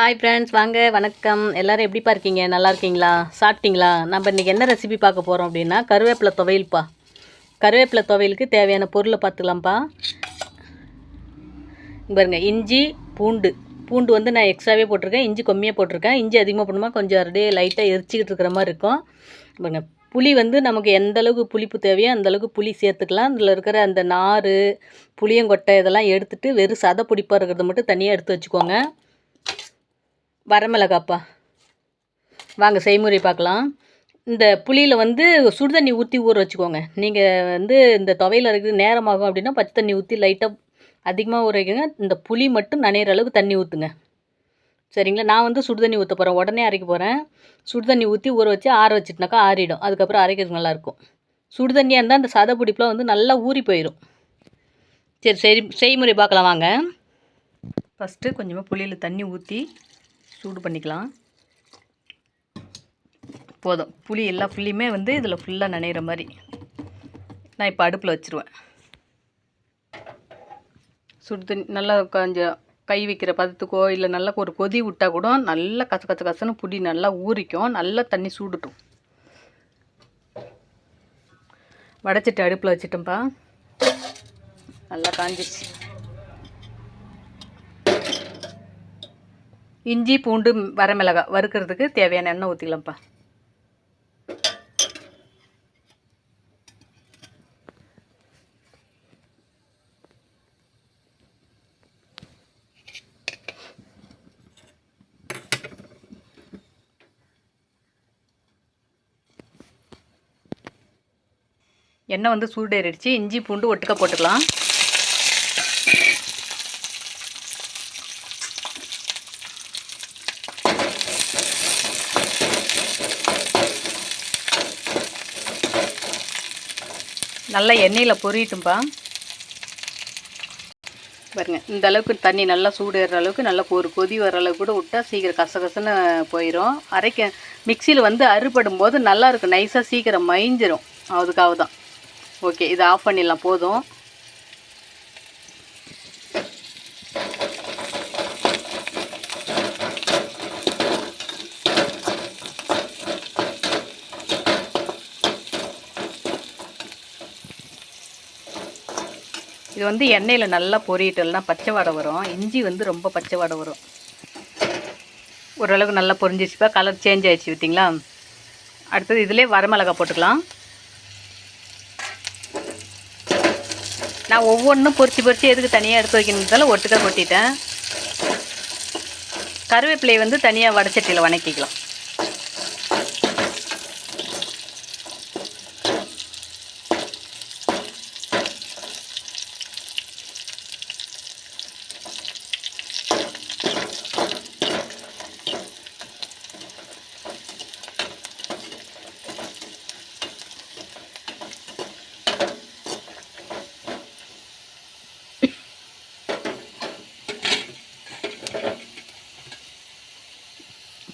Hi friends வாங்க வணக்கம். எல்லாரும் எப்படிப்பா இருக்கீங்க? நல்லா இருக்கீங்களா? சாப்பிட்டீங்களா? நம்ம இன்றைக்கி என்ன ரெசிபி பார்க்க போகிறோம் அப்படின்னா கருவேப்பிலை துவையல்ப்பா கருவேப்பிலை துவையலுக்கு தேவையான பொருளை பார்த்துக்கலாம்ப்பா. இங்க பாருங்க இஞ்சி பூண்டு. பூண்டு வந்து நான் எக்ஸ்ட்ராவே போட்டிருக்கேன். இஞ்சி கம்மியாக போட்டிருக்கேன். இஞ்சி அதிகமாக போடணுமா? கொஞ்சம் அப்படியே லைட்டாக எரிச்சிக்கிட்டு இருக்கிற மாதிரி இருக்கும். பாருங்க புளி வந்து நமக்கு எந்த அளவுக்கு புளிப்பு தேவையோ அந்த அளவுக்கு புளி சேர்த்துக்கலாம். அதில் இருக்கிற அந்த நார் புளியங்கொட்டை இதெல்லாம் எடுத்துகிட்டு வெறும் சதை பிடிப்பாக இருக்கிறத மட்டும் தனியாக எடுத்து வச்சுக்கோங்க. வரமிளகாப்பா. வாங்க செய்முறை பார்க்கலாம். இந்த புளியில் வந்து சுடு தண்ணி ஊற்றி ஊற வச்சுக்கோங்க. நீங்கள் வந்து இந்த துவையில் இருக்குது நேரமாகும் அப்படின்னா பச்சை தண்ணி ஊற்றி லைட்டாக அதிகமாக ஊற வைக்கங்க. இந்த புளி மட்டும் நனையிற அளவுக்கு தண்ணி ஊற்றுங்க சரிங்களா? நான் வந்து சுடு தண்ணி ஊற்ற போகிறேன் உடனே அரைக்க போகிறேன் சுடு தண்ணி ஊற்றி ஊற வச்சு ஆற வச்சுட்டுனாக்கா ஆறிடும். அதுக்கப்புறம் அரைக்கிறது நல்லாயிருக்கும். சுடு தண்ணியாக இருந்தால் அந்த சதை பிடிப்புலாம் வந்து நல்லா ஊறி போயிடும் சரி சரி செய்முறை பார்க்கலாம். வாங்க. ஃபஸ்ட்டு கொஞ்சமாக புளியில் தண்ணி ஊற்றி சூடு பண்ணிக்கலாம். போதும். புளி எல்லா புளியுமே வந்து இதில் ஃபுல்லாக நினைகிற மாதிரி. நான் இப்போ அடுப்பில் வச்சுருவேன். சுடு தண்ணி நல்லா கொஞ்சம் கை வைக்கிற பதத்துக்கோ இல்லை நல்லா ஒரு கொதி விட்டால் கூட நல்லா கச கச கசன்னு புளி நல்லா ஊறிக்கும். நல்லா தண்ணி சூடுட்டும். வடைச்சிட்டு அடுப்பில் வச்சுட்டோம்ப்பா நல்லா காஞ்சிச்சு இஞ்சி பூண்டு வரமிளகாய் வறுக்கிறதுக்கு தேவையான எண்ணெய் ஊற்றிக்கலாம்ப்பா எண்ணெய் வந்து சூடேறிடுச்சு. இஞ்சி பூண்டு ஒட்டுக்க போட்டுக்கலாம். நல்லா எண்ணெயில் பொரியட்டும்பா பாருங்க இந்த அளவுக்கு தண்ணி நல்லா சூடேற அளவுக்கு நல்லா ஒரு கொதி வர அளவுக்கு கூட விட்டால் சீக்கிரம் கசகசன்னு போயிடும் அரைக்க மிக்சியில் வந்து அறுபடும் போது நல்லாயிருக்கும் நைஸாக சீக்கிரம் மைஞ்சிரும் அதுக்காக தான் ஓகே இதை ஆஃப் பண்ணிடலாம். போதும். இது வந்து எண்ணெயில் நல்லா பொரியட்டல்னா பச்சை வடை வரும். இஞ்சி வந்து ரொம்ப பச்சை வடை வரும். ஓரளவுக்கு நல்லா பொரிஞ்சிச்சுப்பா கலர் சேஞ்ச் ஆகிடுச்சு பார்த்தீங்களா அடுத்தது இதிலே வரமிளகா போட்டுக்கலாம். நான் ஒவ்வொன்றும் பொரிச்சு பொறிச்சு எதுக்கு தனியாக எடுத்து வைக்கணுன்றதால ஒட்டுக்கா கொட்டிட்டேன். கருவேப்பிலையை வந்து தனியாக வடச்சட்டியில் வணக்கிக்கலாம்.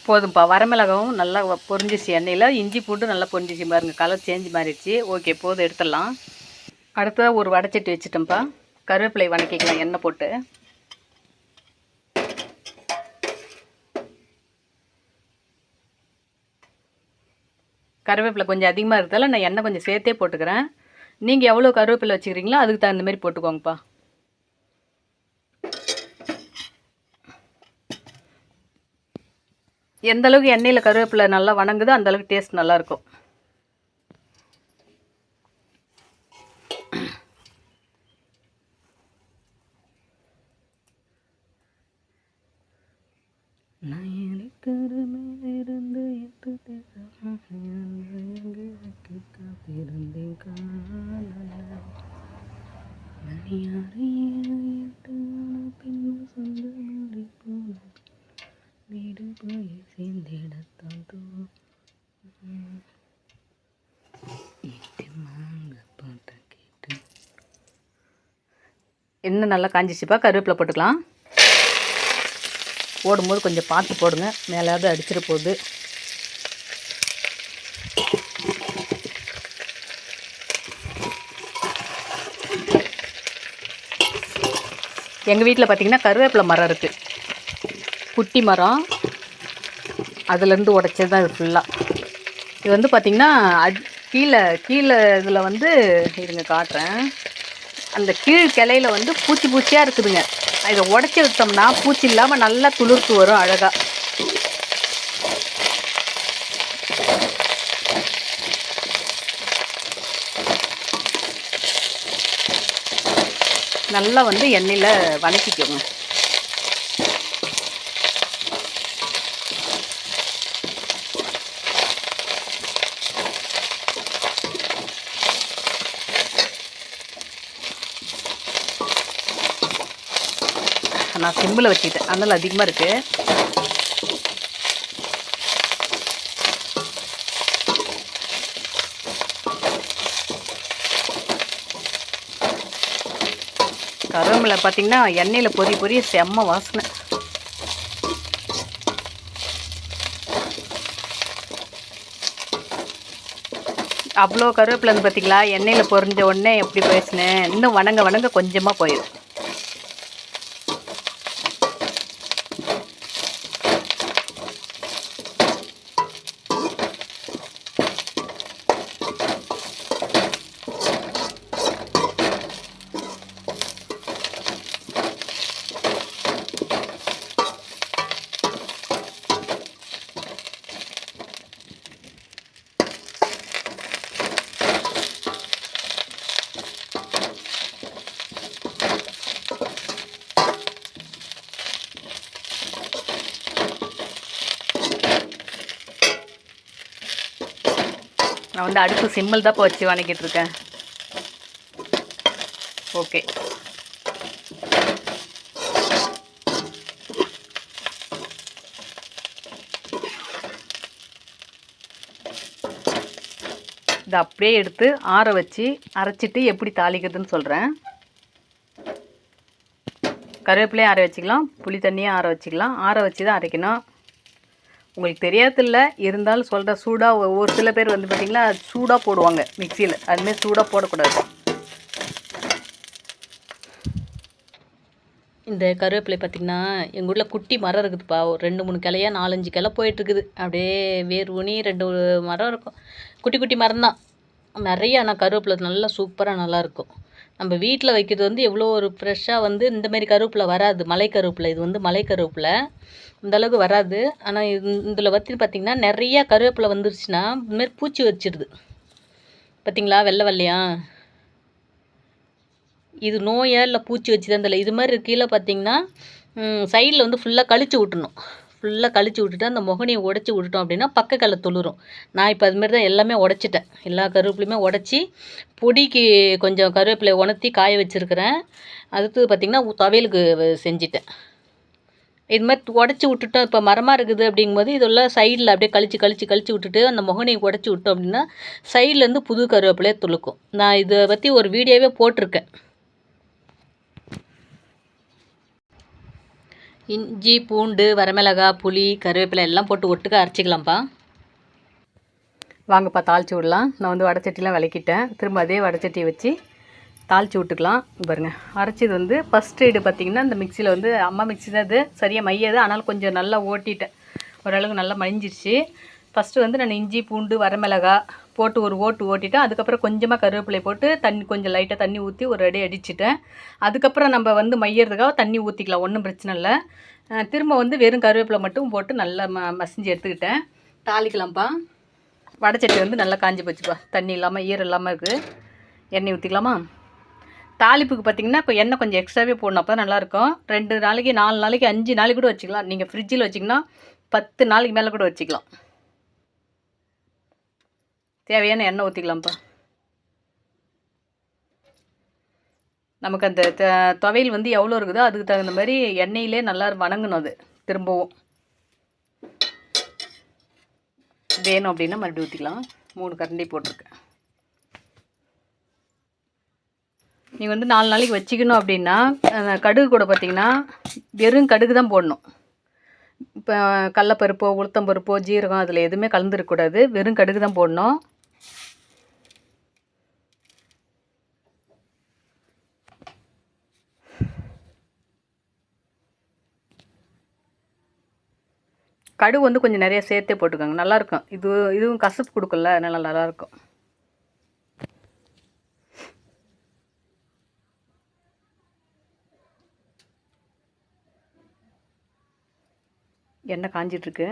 போதும்ப்பா வரமிளகாவும் நல்லா பொரிஞ்சிச்சு எண்ணெயில். இஞ்சி பூண்டு நல்லா பொரிஞ்சிச்சு பாருங்கள் கலர் சேஞ்ச் மாறிடுச்சு. ஓகே போதும் எடுத்துடலாம். அடுத்ததாக ஒரு வடைச்சட்டி வச்சுட்டோம்ப்பா கருவேப்பிலை வணக்கிக்கலாம் எண்ணெய் போட்டு. கருவேப்பிலை கொஞ்சம் அதிகமாக இருக்கிறதால நான் எண்ணெய் கொஞ்சம் சேர்த்தே போட்டுக்கிறேன். நீங்கள் எவ்வளோ கருவேப்பிலை வச்சுக்கிறீங்களோ அதுக்கு தகுந்த மாதிரி போட்டுக்கோங்கப்பா. எந்த அளவுக்கு எண்ணெயில் கருவேப்பிலை நல்லா வணங்குதோ அந்தளவுக்கு டேஸ்ட் நல்லாயிருக்கும். இன்னும் என்ன நல்லா காஞ்சிச்சுப்பா? கருவேப்பிலை போட்டுக்கலாம். போடும்போது கொஞ்சம் பார்த்து போடுங்க. மேலாவது அடிச்சிட போகுது எங்கள் வீட்டில் பார்த்தீங்கன்னா கருவேப்பிலை மரம் இருக்குது குட்டி மரம். அதுலேருந்து உடைச்சது தான் இது ஃபுல்லாக இது வந்து பார்த்திங்கன்னா அட் கீழே கீழே இதில் வந்து இருங்க காட்டுறேன். அந்த கீழ் கிளையில வந்து பூச்சி பூச்சியாக இருக்குதுங்க. இதை உடச்சி விட்டோம்னா பூச்சி இல்லாமல் நல்லா துளிர்த்து வரும் அழகாக நல்லா வந்து எண்ணெயில் வணக்கிக்கோங்க. நான் சிம்பிளை வச்சுக்கிட்டேன். அதனால் அதிகமாக இருக்குது கருவேப்பிலை பார்த்தீங்கன்னா எண்ணெயில் பொரி பொரிய செம்ம வாசனை. அவ்வளோ கருவேப்பிலை வந்து பார்த்தீங்களா எண்ணெயில் பொரிஞ்ச உடனே எப்படி பேசினேன் இன்னும் வணங்க வணங்க கொஞ்சமாக போயிடும். இந்த அடுப்பு சிம்மில் தான் இப்போ வச்சு வணக்கிட்டு இருக்கேன். ஓகே. இதை அப்படியே எடுத்து ஆற வச்சு அரைச்சிட்டு எப்படி தாளிக்கிறதுன்னு சொல்கிறேன் கருவேப்பிலையும் ஆற வச்சுக்கலாம் புளி தண்ணியும் ஆற வச்சுக்கலாம். ஆற வச்சு தான் அரைக்கணும். உங்களுக்கு தெரியாதில்ல இருந்தாலும் சொல்கிற சூடாக ஒரு சில பேர் வந்து பார்த்திங்கன்னா சூடாக போடுவாங்க மிக்சியில். அதுமாரி சூடாக போடக்கூடாது. இந்த கருவேப்பிலை பார்த்திங்கன்னா எங்கள் ஊரில் குட்டி மரம் இருக்குதுப்பா. ஒரு ரெண்டு மூணு கிளையா நாலஞ்சு கிளை போயிட்டுருக்குது. அப்படியே வேர் ஊனி ரெண்டு மரம் இருக்கும். குட்டி குட்டி மரம் தான் நிறைய ஆனால் கருவேப்பிலை நல்லா சூப்பராக நல்லாயிருக்கும் நம்ம வீட்டில் வைக்கிறது வந்து எவ்வளோ ஒரு ஃப்ரெஷ்ஷாக வந்து இந்தமாரி கருவேப்பிலை வராது. மலை கருவேப்பிலை. இது வந்து மலை கருவேப்பிலை. இந்தளவுக்கு வராது. ஆனால் இதில் வந்து பார்த்திங்கன்னா நிறையா கருவேப்பிலை வந்துருச்சுன்னா இதுமாரி பூச்சி வச்சிடுது பார்த்திங்களா வெள்ளை வெள்ளையா? இது நோயா இல்லை பூச்சி வச்சுதான் தெரியல. இது மாதிரி கீழே பார்த்தீங்கன்னா சைடில் வந்து ஃபுல்லாக கழிச்சு விட்டணும் ஃபுல்லாக கழிச்சு விட்டுட்டு அந்த முகனியை உடச்சி விட்டுட்டோம் அப்படின்னா பக்க கல்ல துளிரும். நான் இப்போ அதுமாரி தான் எல்லாமே உடச்சிட்டேன். எல்லா கருவேப்பிலையுமே உடச்சி பொடிக்கு கொஞ்சம் கருவேப்பிலை உணர்த்தி காய வச்சுருக்கிறேன். அடுத்து பார்த்திங்கன்னா துவையலுக்கு செஞ்சிட்டேன். இது மாதிரி உடச்சி விட்டுட்டோம். இப்போ மரமாக இருக்குது அப்படிங்கும்போது இதெல்லாம் சைடில் அப்படியே கழிச்சு கழிச்சு கழிச்சு விட்டுட்டு அந்த முகனையை உடச்சி விட்டோம் அப்படின்னா சைட்லேருந்து புது கருவேப்பிலையே துளுக்கும். நான் இதை பற்றி ஒரு வீடியோவே போட்டிருக்கேன். இஞ்சி பூண்டு வரமிளகா புளி கருவேப்பிலை எல்லாம் போட்டு ஒட்டுக்க அரைச்சிக்கலாம்ப்பா. வாங்கப்பா தாளித்து விடலாம். நான் வந்து வடச்சட்டிலாம் விளக்கிட்டேன். திரும்ப அதே வடச்சட்டியை வச்சு தாளித்து விட்டுக்கலாம். பாருங்கள் அரைச்சது வந்து ஃபஸ்ட் எய்டு பார்த்திங்கன்னா இந்த மிக்சியில் வந்து அம்மா மிக்சி தான் இது சரியாக மையாது. ஆனாலும் கொஞ்சம் நல்லா ஓட்டிட்டேன். ஓரளவுக்கு நல்லா மழிஞ்சிருச்சு ஃபஸ்ட்டு வந்து நான் இஞ்சி பூண்டு வரமிளகா போட்டு ஒரு ஓட்டு ஓட்டிட்டேன் அதுக்கப்புறம் கொஞ்சமாக கருவேப்பிலை போட்டு தண்ணி கொஞ்சம் லைட்டாக தண்ணி ஊற்றி ஒரு அடி அடிச்சிட்டேன். அதுக்கப்புறம் நம்ம வந்து மையறதுக்காக தண்ணி ஊற்றிக்கலாம் ஒன்றும் பிரச்சனை இல்லை. திரும்ப வந்து வெறும் கருவேப்பிலை மட்டும் போட்டு நல்லா ம மசிஞ்சு எடுத்துக்கிட்டேன். தாளிக்கலாம்ப்பா. வடச்சட்டி வந்து நல்லா காஞ்சி போச்சுப்பா. தண்ணி இல்லாமல் ஈரம் இல்லாமல் இருக்குது எண்ணெய் ஊற்றிக்கலாமா தாளிப்புக்கு பார்த்திங்கன்னா இப்போ எண்ணெய் கொஞ்சம் எக்ஸ்ட்ராவே போடணும் அப்போ தான் நல்லாயிருக்கும் ரெண்டு நாளைக்கு நாலு நாளைக்கு அஞ்சு நாளைக்கு கூட வச்சுக்கலாம். நீங்கள் ஃப்ரிட்ஜில் வச்சிங்கன்னா பத்து நாளைக்கு மேலே கூட வச்சுக்கலாம். தேவையான எண்ணெய் ஊற்றிக்கலாம்ப்பா நமக்கு அந்த த துவையல் வந்து எவ்வளோ இருக்குதோ அதுக்கு தகுந்த மாதிரி எண்ணெயிலே நல்லா வணங்கணும் அது திரும்பவும். வேணும் அப்படின்னா மறுபடியும் ஊற்றிக்கலாம் மூணு கரண்டி போட்டிருக்கேன். நீங்கள் வந்து நாலு நாளைக்கு வச்சுக்கணும் அப்படின்னா கடுகு கூட பார்த்திங்கன்னா வெறும் கடுகு தான் போடணும். இப்போ கடலப்பருப்போ உளுத்தம்பருப்போ ஜீரகம் அதில் எதுவுமே கலந்துருக்கக்கூடாது வெறும் கடுகு தான் போடணும். கடுகு வந்து கொஞ்சம் நிறைய சேர்த்தே போட்டுக்கோங்க. நல்லாயிருக்கும். இது இதுவும் கசப்பு கொடுக்கல நல்லா நல்லாயிருக்கும். எண்ணெய் காஞ்சிட்ருக்கு.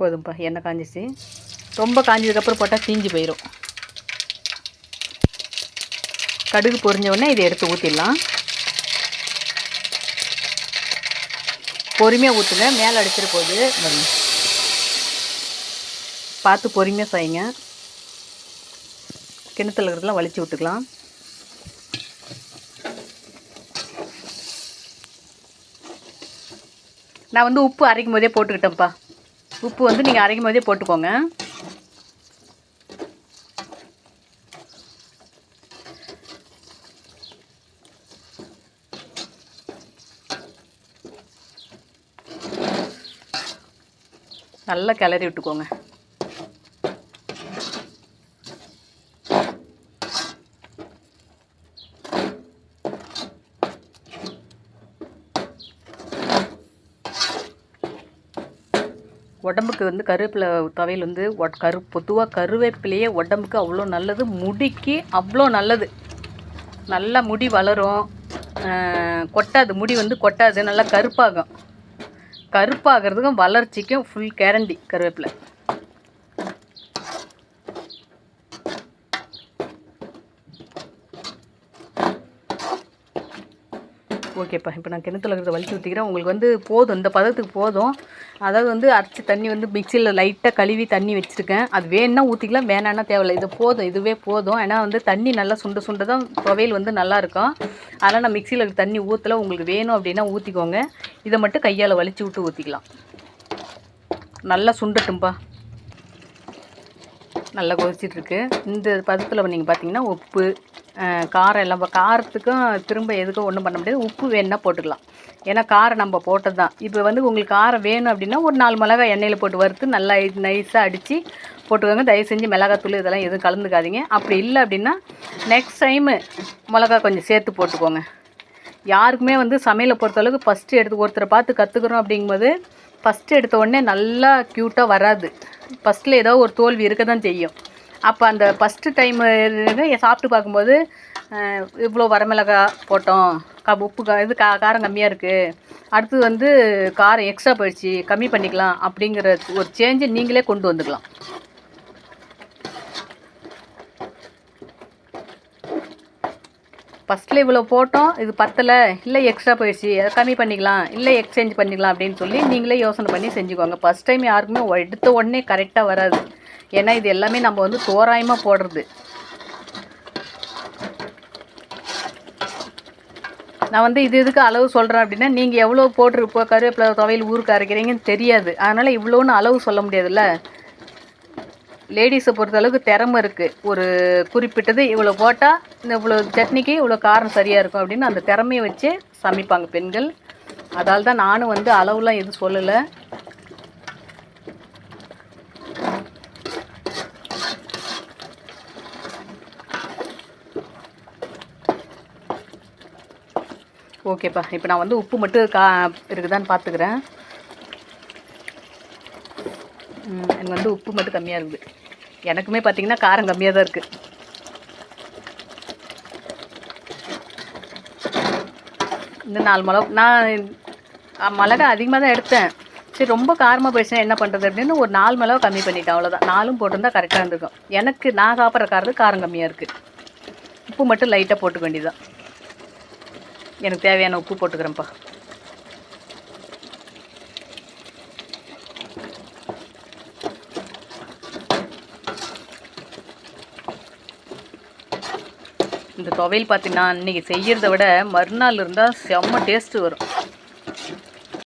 போதும்ப்பா எண்ணெய் காஞ்சிச்சு. ரொம்ப காஞ்சதுக்கப்புறம் போட்டால் தீஞ்சு போயிடும் கடுகு பொரிஞ்ச உடனே இதை எடுத்து ஊற்றிடலாம் பொறுமையாக ஊற்றுங்க மேலே அடிச்சிட்டு போகுது. பார்த்து பொறுமையாக செய்யுங்க. கிணத்துல இருக்கிறதெல்லாம் வலிச்சு விட்டுக்கலாம். நான் வந்து உப்பு அரைக்கும் போதே போட்டுக்கிட்டேன்ப்பா. உப்பு வந்து நீங்கள் அரைக்கும் போதே போட்டுக்கோங்க. நல்லா கிளறி விட்டுக்கோங்க. உடம்புக்கு வந்து கருவேப்பிலை துவையல் வந்து ஒட் கரு பொதுவாக கருவேப்பிலையே உடம்புக்கு அவ்வளோ நல்லது முடிக்கு அவ்வளோ நல்லது. நல்லா முடி வளரும். கொட்டாது முடி வந்து கொட்டாது நல்லா கருப்பாகும். கருப்பாகிறதுக்கும் வளர்ச்சிக்கும் ஃபுல் கேரண்டி கருவேப்பிலை. ஓகேப்பா இப்போ நான் கிணத்துல இருக்கிறத வலிச்சு ஊற்றிக்கிறேன் உங்களுக்கு வந்து போதும். இந்த பதத்துக்கு போதும். அதாவது வந்து அரைச்சி தண்ணி வந்து மிக்சியில் லைட்டாக கழுவி தண்ணி வச்சுருக்கேன். அது வேணும்னா ஊற்றிக்கலாம் வேணான்னா தேவையில்லை. இது போதும். இதுவே போதும். ஏன்னா வந்து தண்ணி நல்லா சுண்ட சுண்ட தான் துவையல் வந்து நல்லாயிருக்கும் அதனால் நான் மிக்சியில் தண்ணி ஊற்றல உங்களுக்கு வேணும் அப்படின்னா ஊற்றிக்கோங்க இதை மட்டும் கையால் வலிச்சு விட்டு ஊற்றிக்கலாம் நல்லா சுண்டட்டும்பா. நல்லா கொதிச்சிட்ருக்கு இந்த பதத்தில் நீங்கள் பார்த்தீங்கன்னா உப்பு காரம் எல்லாம் காரத்துக்கும் திரும்ப எதுக்கும் ஒன்றும் பண்ண முடியாது. உப்பு வேணுன்னா போட்டுக்கலாம். ஏன்னா காரம் நம்ம போட்டது தான் இப்போ வந்து உங்களுக்கு காரம் வேணும் அப்படின்னா ஒரு நாலு மிளகாய் எண்ணெயில் போட்டு வறுத்து நல்லா நைஸாக அடித்து போட்டுக்கோங்க. தயவு செஞ்சு மிளகாத்தூள் இதெல்லாம் எதுவும் கலந்துக்காதீங்க. அப்படி இல்லை அப்படின்னா நெக்ஸ்ட் டைமு மிளகா கொஞ்சம் சேர்த்து போட்டுக்கோங்க. யாருக்குமே வந்து சமையலை பொறுத்தளவுக்கு ஃபஸ்ட்டு எடுத்து ஒருத்தரை பார்த்து கற்றுக்குறோம் அப்படிங்கும்போது ஃபஸ்ட்டு எடுத்த உடனே நல்லா க்யூட்டாக வராது. ஃபஸ்ட்டில் ஏதோ ஒரு தோல்வி இருக்க தான் செய்யும். அப்போ அந்த ஃபஸ்ட்டு டைம் சாப்பிட்டு பார்க்கும்போது இவ்வளோ வரமிளகா போட்டோம். க உப்பு கா இது கா காரம் கம்மியாக இருக்குது அடுத்து வந்து காரம் எக்ஸ்ட்ரா போயிடுச்சு. கம்மி பண்ணிக்கலாம் அப்படிங்கிற ஒரு சேஞ்சை நீங்களே கொண்டு வந்துக்கலாம். ஃபஸ்ட்டில் இவ்வளோ போட்டோம். இது பத்தலை. இல்லை எக்ஸ்ட்ரா போயிடுச்சு. அதை கம்மி பண்ணிக்கலாம். இல்லை எக்ஸ்சேஞ்ச் பண்ணிக்கலாம் அப்படின்னு சொல்லி நீங்களே யோசனை பண்ணி செஞ்சுக்கோங்க. ஃபஸ்ட் டைம் யாருக்குமே எடுத்த உடனே கரெக்டாக வராது. ஏன்னா இது எல்லாமே நம்ம வந்து தோராயமாக போடுறது. நான் வந்து இது இதுக்கு அளவு சொல்கிறேன் அப்படின்னா நீங்கள் எவ்வளோ போட்டிருப்போ கருவேப்பிலை துவையில் ஊருக்கு அரைக்கிறீங்கன்னு தெரியாது. அதனால் இவ்வளோன்னு அளவு சொல்ல முடியாதுல்ல. லேடிஸை பொறுத்த அளவுக்கு திறமை இருக்குது ஒரு குறிப்பிட்டது இவ்வளோ போட்டால் இந்த இவ்வளோ சட்னிக்கு இவ்வளோ காரம் சரியாக இருக்கும் அப்படின்னு அந்த திறமையை வச்சு சமைப்பாங்க பெண்கள். அதால் தான் நானும் வந்து அளவுலாம் எதுவும் சொல்லலை. ஓகேப்பா இப்போ நான் வந்து உப்பு மட்டும் கா இருக்குதான்னு பார்த்துக்கிறேன் எனக்கு வந்து உப்பு மட்டும் கம்மியாக இருக்குது. எனக்குமே பார்த்திங்கன்னா காரம் கம்மியாக தான் இருக்குது இந்த நாலு மிளகு நான் மிளகா அதிகமாக தான் எடுத்தேன். சரி ரொம்ப காரமாக போயிடுச்சுன்னா என்ன பண்ணுறது அப்படின்னு ஒரு நாலு மிளகா கம்மி பண்ணிட்டேன் அவ்வளோதான் நாலும் போட்டிருந்தா கரெக்டாக இருந்திருக்கும். எனக்கு நான் சாப்பிட்ற காரத்துக்கு காரம் கம்மியாக இருக்குது உப்பு மட்டும் லைட்டாக போட்டுக்க வேண்டியதான் எனக்கு தேவையான உப்பு போட்டுக்கிறேன்ப்பா. இந்த துவையல் பார்த்தீங்கன்னா இன்றைக்கி செய்கிறத விட மறுநாள் இருந்தால் செம்ம டேஸ்ட்டு வரும்.